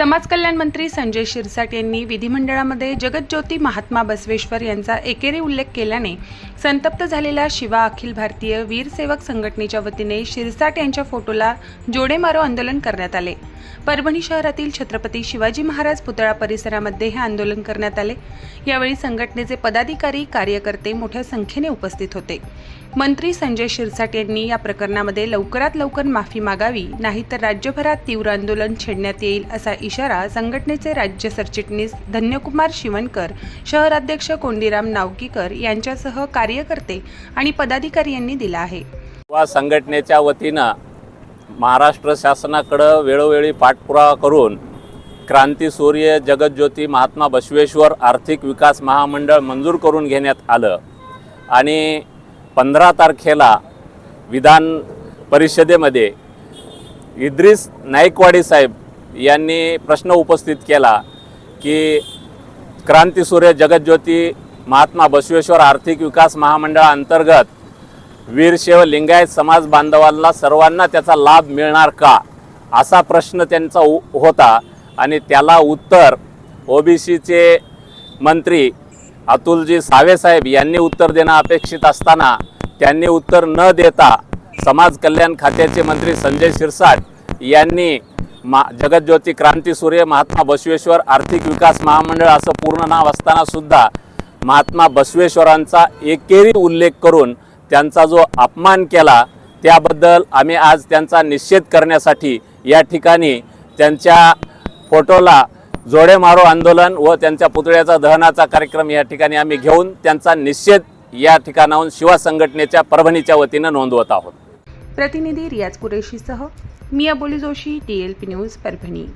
समाज कल्याण मंत्री संजय शिरसाट यांनी विधिमंडळामध्ये जगज्योती महात्मा बसवेश्वर यांचा एकेरी उल्लेख केल्याने संतप्त झालेल्या शिवा अखिल भारतीय वीर सेवक संघटनेच्या वतीने शिरसाट यांच्या फोटोला जोडेमारो आंदोलन करण्यात आले. परभणी शहरातील छत्रपती शिवाजी महाराज पुतळा परिसरामध्ये हे आंदोलन करण्यात आले. यावेळी संघटनेचे पदाधिकारी कार्यकर्ते मोठ्या संख्येने उपस्थित होते. मंत्री संजय शिरसाट यांनी या प्रकरणामध्ये लवकरात लवकर माफी मागावी नाहीतर राज्यभरात तीव्र आंदोलन छेडण्यात येईल असा इशारा संघटनेचे राज्य सरचिटणीस धन्यकुमार शिवणकर शहराध्यक्ष कोंडीराम नावकीकर यांच्यासह कार्यकर्ते आणि पदाधिकारी यांनी दिला आहे. संघटनेच्या वतीनं महाराष्ट्र शासनाकडं वेळोवेळी पाठपुरावा करून क्रांतीसूर्य जगज्योती महात्मा बसवेश्वर आर्थिक विकास महामंडळ मंजूर करून घेण्यात आलं. आणि पंधरा तारखेला विधान परिषदेमध्ये इद्रिस नाईकवाडी साहेब यांनी प्रश्न उपस्थित केला की क्रांतीसूर्य जगज्योती महात्मा बसवेश्वर आर्थिक विकास महामंडळाअंतर्गत वीरशैव लिंगायत समाज बांधवांना सर्वांना त्याचा लाभ मिळणार का? असा प्रश्न त्यांचा उ होता. आणि त्याला उत्तर ओबीसीचे मंत्री अतुलजी सावेसाहेब यांनी उत्तर देणं अपेक्षित असताना त्यांनी उत्तर न देता समाज कल्याण खात्याचे मंत्री संजय शिरसाट यांनी मा जगज्योती क्रांतीसूर्य महात्मा बसवेश्वर आर्थिक विकास महामंडळ असं पूर्ण नाव असतानासुद्धा महात्मा बसवेश्वरांचा एकेरी उल्लेख करून त्यांचा जो अपमान केला त्याबद्दल आम्ही आज त्यांचा निषेध करण्यासाठी या ठिकाणी त्यांच्या फोटोला जोडे मारो आंदोलन व त्यांच्या पुतळ्याचा दहनाचा कार्यक्रम या ठिकाणी आम्ही घेऊन त्यांचा निषेध या ठिकाणाहून शिवा संघटनेच्या परभणीच्या वतीनं नोंदवत आहोत. प्रतिनिधी रियाज कुरेशीसह मिया बोली Joshi D L P news Parbhani.